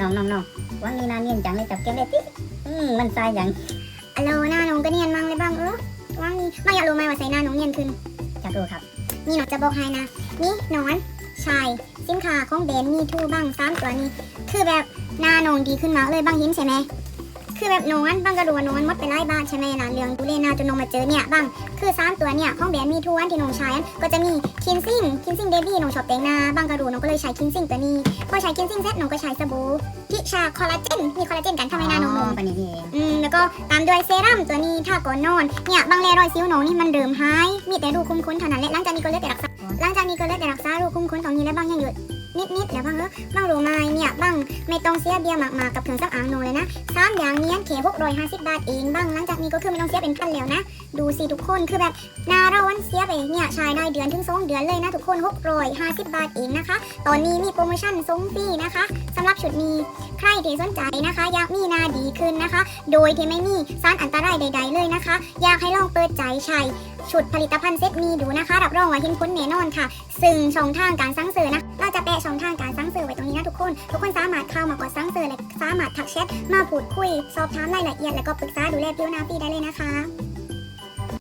น้องน้องน้องวันนี้นาเนียนจังเลยจับแก้มได้ติ๊อืมมันทรายอย่างอะโลหน้าน้องก็เนียนมั่งเลยบ้างเออว่างนี่บ้างอยากรู้ไหมว่าใส่หน้าน้องเนียนขึ้นจับดูครับ นี่หนูจะบอกให้นะ นี่นอนชายสินค้าของแบรนด์มีทูบ้างสามตัวนี้ คือแบบหน้าน้องดีขึ้นมากเลยบ้างยิ้มใช่ไหม คือแบบหนอนบ้างกระดูกนอนมดไปไล่บ้านใช่ไหมล่ะเรื่องดูเลหนาจนน้องมาเจอเนี่ยบ้างคือสามตัวเนี่ยของแบรนด์มีทูอันที่น้องใช้อันก็จะมีคินซิ่งคินซิ่งเบบี้น้องชอบแต่งหน้าบ้างกระดูกน้องก็เลยใช้คินซิ่งตัวนี้พอใช้คินซิ่งเสร็จน้องก็ใช้สบู่พิชาคอลลาเจนมีคอลลาเจนกันทำให้หน้าน้องนุ่มปานนี้นี่เองอืมแล้วก็ตามด้วยเซรั่มตัวนี้ถ้าก่อนนอนเนี่ยบางแลรอยซิวหนองนี่มันเดิมหายมีแต่รูคุ้มคุ้นเท่านั้นแหละหลังจากนี้ก็เลือกแต่รักษาหลังจากนี้ก็เลือกแต่รักษารูคุ้มคุ้นของนี้แล้วบางยังอยู่ นิดๆแล้วบางเออบางโรู้ไมเนี่ยบางไม่ต้องเสียเบี้ยมากๆกับเครื่องสำอางโนเลยนะสามอย่างเนี้ยเขหกร้อยห้าสิบบาทเองบางหลังจากนี้ก็คือไม่ต้องเสียเป็นพันแล้วนะ ดูสิทุกคนคือแบบนาเราวันเสียไปเนี่ยใช้ได้เดือนถึงสองเดือนเลยนะทุกคนหกร้อยห้าสิบบาทเองนะคะ ตอนนี้มีโปรโมชั่นส่งฟรีนะคะสำหรับชุดนี้ใครที่สนใจนะคะ อยากมีหนาดีขึ้นนะคะ โดยที่ไม่มีสารอันตรายใด ๆ เลยนะคะ อยากให้ลองเปิดใจใช้ชุดผลิตภัณฑ์เซตนี้ดูนะคะ รับรองว่าเห็นผลแน่นอนค่ะ ซึ่งช่องทางการสั่งซื้อนะ จะแปะช่องทางการสั่งซื้อไว้ตรงนี้นะทุกคน ทุกคนสามารถเข้ามากดสั่งซื้อและสามารถทักแชทมาพูดคุย สอบถามรายละเอียด แล้วก็ปรึกษาดูแลผิวหน้าฟรีได้เลยนะคะ